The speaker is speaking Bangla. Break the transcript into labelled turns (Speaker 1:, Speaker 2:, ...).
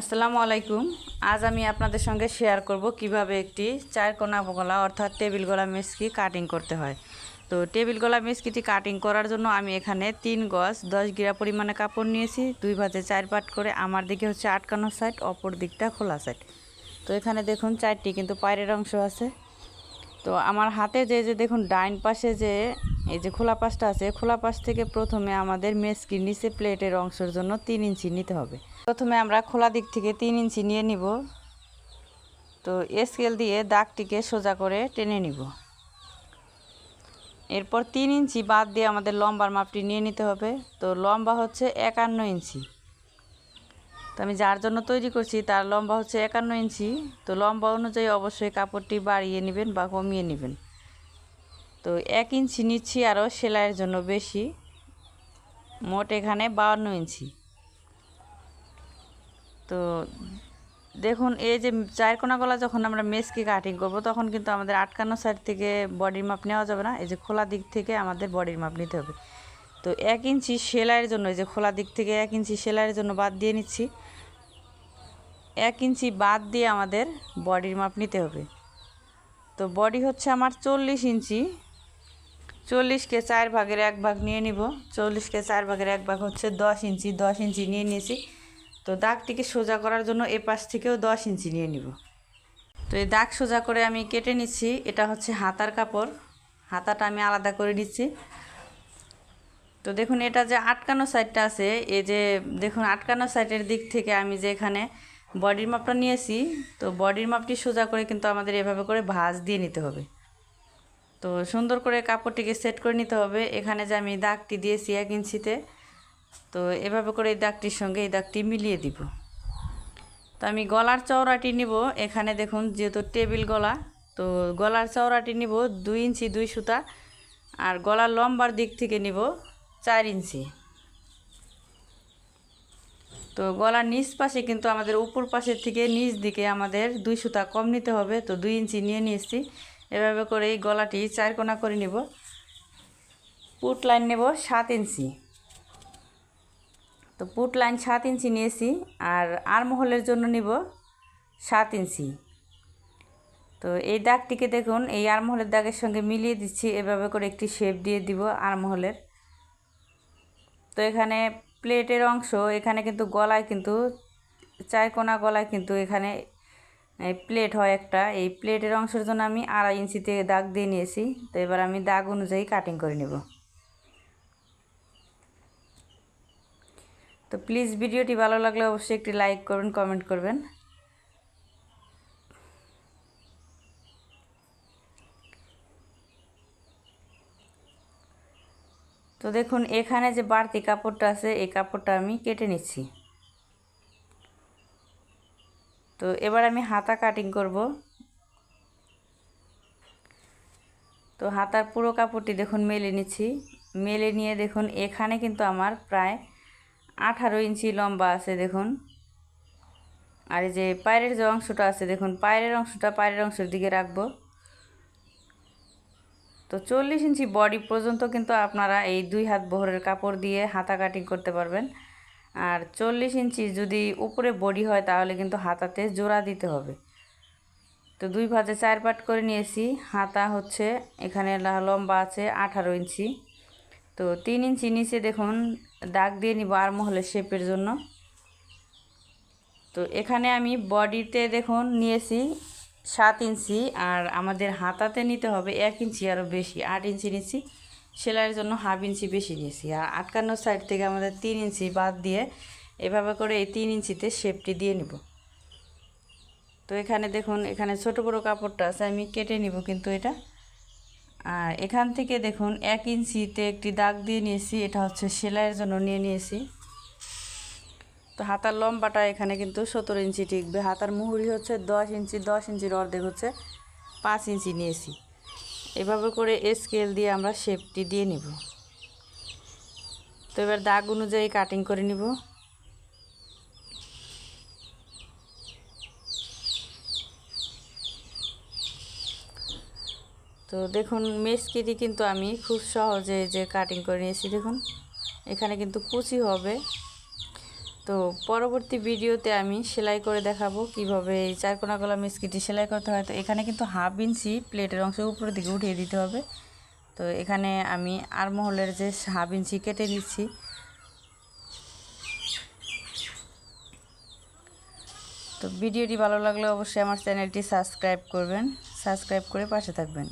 Speaker 1: আসসালামু আলাইকুম। আজ আমি আপনাদের সঙ্গে শেয়ার করব কীভাবে একটি চার কোনা গলা অর্থাৎ টেবিল গলা মেসকি কাটিং করতে হয়। তো টেবিল গলা মেসকিটি কাটিং করার জন্য আমি এখানে তিন গজ দশ গিরা পরিমাণে কাপড় নিয়েছি, দুই ভাজে চার পাট করে আমার দিকে হচ্ছে আটকানো সাইড অপর দিকটা খোলা সাইড তো এখানে দেখুন চারটি কিন্তু পায়ের অংশ আছে। তো আমার হাতে যে যে দেখুন ডাইন পাশে যে, এই যে খোলা পাশটা আছে, খোলা পাশ থেকে প্রথমে আমাদের মেসকির নিচে প্লেটের অংশের জন্য তিন ইঞ্চি নিতে হবে। প্রথমে আমরা খোলা দিক থেকে তিন ইঞ্চি নিয়ে নিব। তো স্কেল দিয়ে দাগটিকে সোজা করে টেনে নিব। এরপর তিন ইঞ্চি বাদ দিয়ে আমাদের লম্বার মাপটি নিয়ে নিতে হবে। তো লম্বা হচ্ছে একান্ন ইঞ্চি। তো আমি যার জন্য তৈরি করছি তার লম্বা হচ্ছে একান্ন ইঞ্চি। তো লম্বা অনুযায়ী অবশ্যই কাপড়টি বাড়িয়ে নেবেন বা কমিয়ে নেবেন। তো এক ইঞ্চি নিচ্ছি আরও সেলাইয়ের জন্য বেশি। মোট এখানে বাউন্ন ইঞ্চি। তো দেখুন, এই যে চার কোনা গলা যখন আমরা মেসকে কাটিং করব, তখন কিন্তু আমাদের আটকানো সাইড থেকে বডির মাপ নেওয়া যাবে না। এই যে খোলা দিক থেকে আমাদের বডির মাপ নিতে হবে। তো এক ইঞ্চি সেলাইয়ের জন্য, এই যে খোলা দিক থেকে এক ইঞ্চি সেলাইয়ের জন্য বাদ দিয়ে নিচ্ছি। এক ইঞ্চি বাদ দিয়ে আমাদের বডির মাপ নিতে হবে। তো বডি হচ্ছে আমার চল্লিশ ইঞ্চি। চল্লিশকে চার ভাগের এক ভাগ নিয়ে নিব। চল্লিশকে চার ভাগের এক ভাগ হচ্ছে দশ ইঞ্চি। দশ ইঞ্চি নিয়ে নিয়েছি। তো দাগটিকে সোজা করার জন্য এ পাশ থেকেও দশ ইঞ্চি নিয়ে নিব। তো এই দাগ সোজা করে আমি কেটে নিচ্ছি। এটা হচ্ছে হাতার কাপড়। হাতাটা আমি আলাদা করে নিচ্ছি। তো দেখুন, এটা যে আটকানো সাইডটা আছে, এই যে দেখুন, আটকানো সাইডের দিক থেকে আমি যে এখানে বডির মাপটা নিয়েছি, তো বডির মাপটি সোজা করে কিন্তু আমাদের এভাবে করে ভাঁজ দিয়ে নিতে হবে। তো সুন্দর করে কাপড়টিকে সেট করে নিতে হবে। এখানে যে আমি দাগটি দিয়েছি এক ইঞ্চিতে তো এভাবে করে এই দাগটির সঙ্গে এই দাগটি মিলিয়ে দিব। তো আমি গলার চওড়াটি নিব। এখানে দেখুন যেহেতু টেবিল গলা, তো গলার চওড়াটি নিব দুই ইঞ্চি, দুই সুতা আর গলার লম্বার দিক থেকে নিব চার ইঞ্চি। তো গলার নিচ পাশে কিন্তু আমাদের উপর পাশের থেকে নিচ দিকে আমাদের দুই সুতা কম নিতে হবে, তো দুই ইঞ্চি নিয়ে নিয়েছি। এভাবে করে এই গলাটি চার কোনা করে নিব। পুট লাইন নেব সাত ইঞ্চি। তো পুট লাইন সাত ইঞ্চি নিয়েছি আর আরমহলের জন্য নিব সাত ইঞ্চি। তো এই দাগটিকে দেখুন, এই আরমহলের দাগের সঙ্গে মিলিয়ে দিচ্ছি, এভাবে করে একটি শেপ দিয়ে দিব আরমহলের তো এখানে প্লেটের অংশ, এখানে কিন্তু গলায় কিন্তু, চার কোনা গলায় কিন্তু এখানে প্লেট হয় একটা। এই প্লেটের অংশের জন্য আমি আড়াই ইঞ্চিতে দাগ দিয়ে নিয়েছি। তো এবার আমি দাগ অনুযায়ী কাটিং করে নেব। তো প্লিজ ভিডিওটি ভালো লাগলে অবশ্যই একটি লাইক করবেন কমেন্ট করবেন। তো দেখুন, এখানে যে বাড়তি কাপড়টা আছে, এই কাপড়টা আমি কেটে নিচ্ছি। তো এবার আমি হাতা কাটিং করব। তো হাতার পুরো কাপড়টি দেখুন, মেলে নিচ্ছি। মেলে নিয়ে দেখুন, এখানে কিন্তু আমার প্রায় আঠারো ইঞ্চি লম্বা আছে, দেখুন। আর এই যে পায়ের যে অংশটা আছে, দেখুন, পায়ের অংশটা পায়ের অংশের দিকে রাখব। তো চল্লিশ ইঞ্চি বডি পর্যন্ত কিন্তু আপনারা এই দুই হাত বহরের কাপড় দিয়ে হাতা কাটিং করতে পারবেন। আর চল্লিশ ইঞ্চি যদি উপরে বডি হয়, তাহলে কিন্তু হাতাতে জোড়া দিতে হবে। তো দুই ভাজে চার পাট করে নিয়েছি। হাতা হচ্ছে এখানে লম্বা আছে আঠারো ইঞ্চি। তো তিন ইঞ্চি নিচে দেখুন, দাগ দিয়ে নিব আর মহলের শেপের জন্য। তো এখানে আমি বডিতে দেখুন নিয়েছি সাত ইঞ্চি, আর আমাদের হাতাতে নিতে হবে এক ইঞ্চি আরও বেশি, আট ইঞ্চি নিচ্ছি। সেলাইয়ের জন্য হাফ ইঞ্চি বেশি নিয়েছি, আর আটকান্ন সাইড থেকে আমাদের তিন ইঞ্চি বাদ দিয়ে এভাবে করে এই তিন ইঞ্চিতে শেপটি দিয়ে নিব। তো এখানে দেখুন, এখানে ছোট বড় কাপড়টা আছে, আমি কেটে নিব কিন্তু এটা। আর এখান থেকে দেখুন, এক ইঞ্চিতে একটি দাগ দিয়ে নিয়েছি। এটা হচ্ছে সেলাইয়ের জন্য নিয়ে নিয়েছি। তো হাতার লম্বাটা এখানে কিন্তু সতেরো ইঞ্চি টিকবে। হাতার মুহুরি হচ্ছে দশ ইঞ্চি, দশ ইঞ্চির অর্ধেক হচ্ছে পাঁচ ইঞ্চি নিয়েছি। এভাবে করে স্কেল দিয়ে আমরা শেপটি দিয়ে নিব। তো এবার দাগ অনুযায়ী কাটিং করে নিব। তো দেখুন মেসকিটি কিন্তু আমি খুব সহজে যে কাটিং করে নিয়েছি, দেখুন। এখানে কিন্তু কুচি হবে। তো পরবর্তী ভিডিওতে আমি সেলাই করে দেখাবো কীভাবে এই চারকোনা গলা মিসকিটি সেলাই করতে হয়। তো এখানে কিন্তু হাফ ইঞ্চি প্লেটের অংশ উপরের দিকে উঠিয়ে দিতে হবে। তো এখানে আমি আর মহলের যে হাফ ইঞ্চি কেটে দিচ্ছি। তো ভিডিওটি ভালো লাগলে অবশ্যই আমার চ্যানেলটি সাবস্ক্রাইব করবেন। সাবস্ক্রাইব করে পাশে থাকবেন।